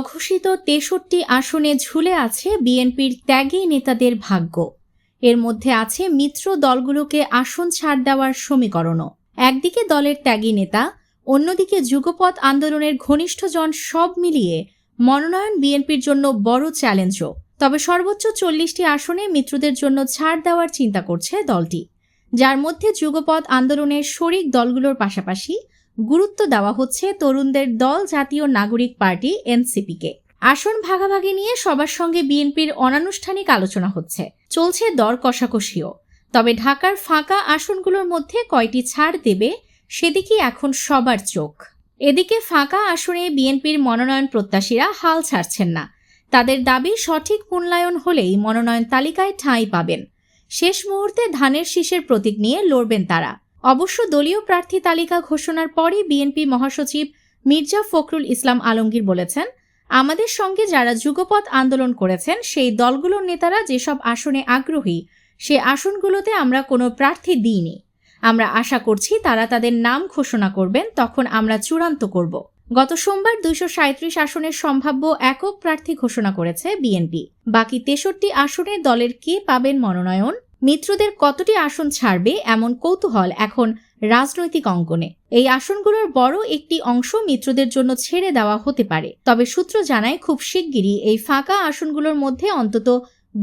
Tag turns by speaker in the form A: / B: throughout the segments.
A: অঘোষিত তেষট্টি আসনে ঝুলে আছে বিএনপির ত্যাগী নেতাদের ভাগ্য। এর মধ্যে আছে মিত্র দলগুলোকে আসন ছাড় দেওয়ার সমীকরণও। একদিকে দলের ত্যাগী নেতা, অন্যদিকে যুগপৎ আন্দোলনের ঘনিষ্ঠজন সব মিলিয়ে মনোনয়ন বিএনপির জন্য বড় চ্যালেঞ্জও। তবে সর্বোচ্চ চল্লিশটি আসনে মিত্রদের জন্য ছাড় দেওয়ার চিন্তা করছে দলটি, যার মধ্যে যুগপৎ আন্দোলনের শরিক দলগুলোর পাশাপাশি গুরুত্ব দেওয়া হচ্ছে তরুণদের দল, জাতীয় নাগরিক পার্টি, এনসিপিকে। আসন ভাগাভাগি নিয়ে সবার সঙ্গে বিএনপির অনানুষ্ঠানিক আলোচনা হচ্ছে। চলছে দর কষাকষিও। তবে ঢাকার ফাঁকা আসনগুলোর মধ্যে কয়টি ছাড় দেবে সেদিকে এখন সবার চোখ। এদিকে ফাঁকা আসনে বিএনপির মনোনয়ন প্রত্যাশীরা হাল ছাড়ছেন না। তাদের দাবি সঠিক মূল্যায়ন হলেই মনোনয়ন তালিকায় ঠাঁই পাবেন। শেষ মুহূর্তে ধানের শীষের প্রতীক নিয়ে লড়বেন তারা। অবশ্য দলীয় প্রার্থী তালিকা ঘোষণার পরই বিএনপি মহাসচিব মির্জা ফখরুল ইসলাম আলমগীর বলেছেন, আমাদের সঙ্গে যারা যুগপৎ আন্দোলন করেছেন, সেই দলগুলোর নেতারা যেসব আসনে আগ্রহী, সে আসনগুলোতে আমরা কোনো প্রার্থী দিইনি। আমরা আশা করছি তারা তাদের নাম ঘোষণা করবেন, তখন আমরা চূড়ান্ত করব। গত সোমবার দুইশো সাঁত্রিশ আসনের সম্ভাব্য একক প্রার্থী ঘোষণা করেছে বিএনপি। বাকি তেষট্টি আসনে দলের কে পাবেন মনোনয়ন? মিত্রদের কতটি আসন ছাড়বে এমন কৌতূহল এখন রাজনৈতিক অঙ্গনে। এই আসনগুলোর বড় একটি অংশ মিত্রদের জন্য ছেড়ে দেওয়া হতে পারে। তবে সূত্র জানায়, খুব শিগগিরই এই ফাঁকা আসনগুলোর মধ্যে অন্তত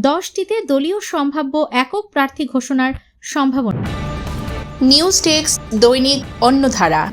A: দশটিতে দলীয় সম্ভাব্য একক প্রার্থী ঘোষণার সম্ভাবনা।
B: নিউজ টেক্স দৈনিক অন্যধারা